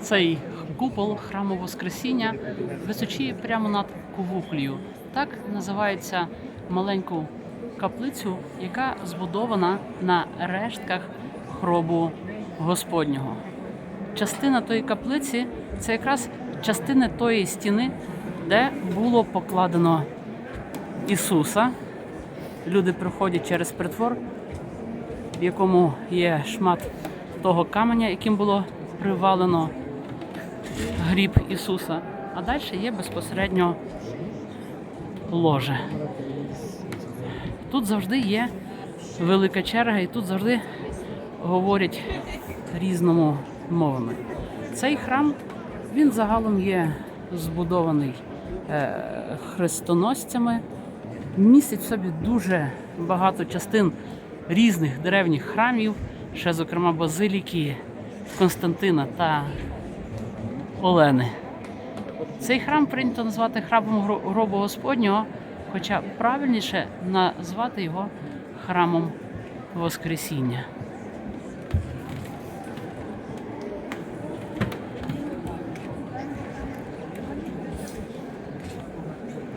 Цей купол храму Воскресіння височіє прямо над Кувуклію. Так називається маленьку каплицю, яка збудована на рештках гробу Господнього. Частина тої каплиці це якраз частина тої стіни, де було покладено Ісуса. Люди проходять через притвор, в якому є шмат того каменя, яким було привалено гріб Ісуса. А далі є безпосередньо ложе. Тут завжди є велика черга, і тут завжди говорять різному мовами. Цей храм він загалом є збудований е, хрестоносцями, містить в собі дуже багато частин різних древніх храмів, ще, зокрема, базиліки Константина та Олени. Цей храм прийнято назвати храмом Гро- гробу Господнього, хоча правильніше назвати його храмом Воскресіння.